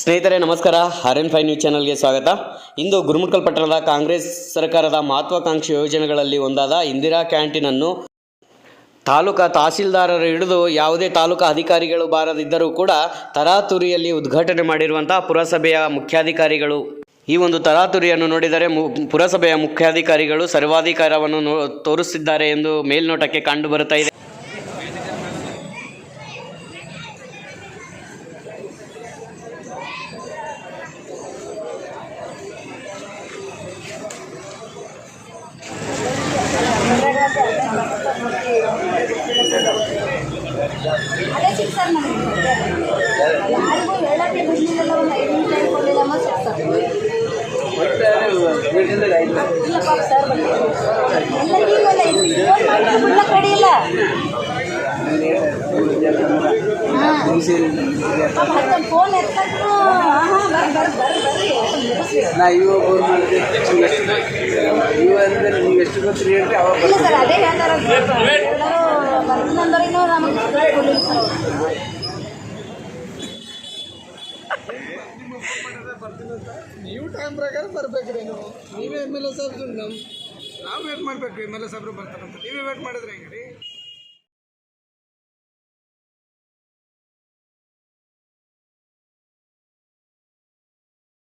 ಸ್ನೇಹಿತರೆ, ನಮಸ್ಕಾರ. R N five news ಚಾನಲ್ಗೆ ಸ್ವಾಗತ. ಇಂದು ಗುರುಮುಟ್ಕಲ್ ಪಟ್ಟಣದ ಕಾಂಗ್ರೆಸ್ ಸರ್ಕಾರದ ಮಹತ್ವಾಕಾಂಕ್ಷಿ ಯೋಜನೆಗಳಲ್ಲಿ ಒಂದಾದ ಇಂದಿರಾ ಕ್ಯಾಂಟೀನನ್ನು ತಾಲೂಕಾ ತಹಸೀಲ್ದಾರರು ಹಿಡಿದು ಯಾವುದೇ ತಾಲೂಕಾ ಅಧಿಕಾರಿಗಳು ಬಾರದಿದ್ದರೂ ಕೂಡ ತರಾತುರಿಯಲ್ಲಿ ಉದ್ಘಾಟನೆ ಮಾಡಿರುವಂತಹ ಪುರಸಭೆಯ ಮುಖ್ಯಾಧಿಕಾರಿಗಳು. ಈ ಒಂದು ತರಾತುರಿಯನ್ನು ನೋಡಿದರೆ ಮು, ಪುರಸಭೆಯ ಮುಖ್ಯಾಧಿಕಾರಿಗಳು ಸರ್ವಾಧಿಕಾರವನ್ನು ತೋರಿಸಿದ್ದಾರೆ ಎಂದು ಮೇಲ್ನೋಟಕ್ಕೆ ಕಂಡು ಬರುತ್ತಾ ಇದೆ. ಅದೇ ಸಿಕ್ಸರ್ ನಮಗೆ ಯಾರಿಗೂ ಹೇಳಕ್ಕೆ ಬಿಡಲಿಲ್ಲ ಒಂದು ಐದು ನಿಮಿಷ ಕೊಡಲಿಲ್ಲಮ್ಮ ಸಿಕ್ಸರ್ ಇಲ್ಲ ಪಾಪ ಸರ್ ಎಲ್ಲ ಇಲ್ಲ ಕಡಿಯಿಲ್ಲ ಹಾಂ ಪಾಪ ಹತ್ತೊಂದು ಫೋನ್ ಎತ್ತಕ್ಕೂ ನಾ ಇವಾಗ ಎಷ್ಟು ಇವ ಅಂದ್ರೆ ನಿಮ್ಗೆ ಎಷ್ಟು ಗೊತ್ತು ಅವಾಗ ಸರ್ ಅದೇ ಹೇಳ್ತಾರ ಎಲ್ಲರೂ ಬರ್ತೀನಂದ್ರೂ ನಮಗೆ ಕೊಡಲಿಲ್ಲ ಸರ್ ನೀವು ಟೈಮ್ ಪ್ರಕಾರ ಬರ್ಬೇಕ್ರಿ ನೀವು. ನೀವೇ ಎಂ ಎಲ್ ಎ ಸಾಹೇಬ್ ನಮ್ಮ ನಾವು ವೇಟ್ ಮಾಡ್ಬೇಕು ಎಂ ಎಲ್ ಎ ಸಾಹೇಬ್ರು ಬರ್ತಾರಂತ. ನೀವೇ ವೇಟ್ ಮಾಡಿದ್ರೆ ಹೆಂಗೆ ರೀ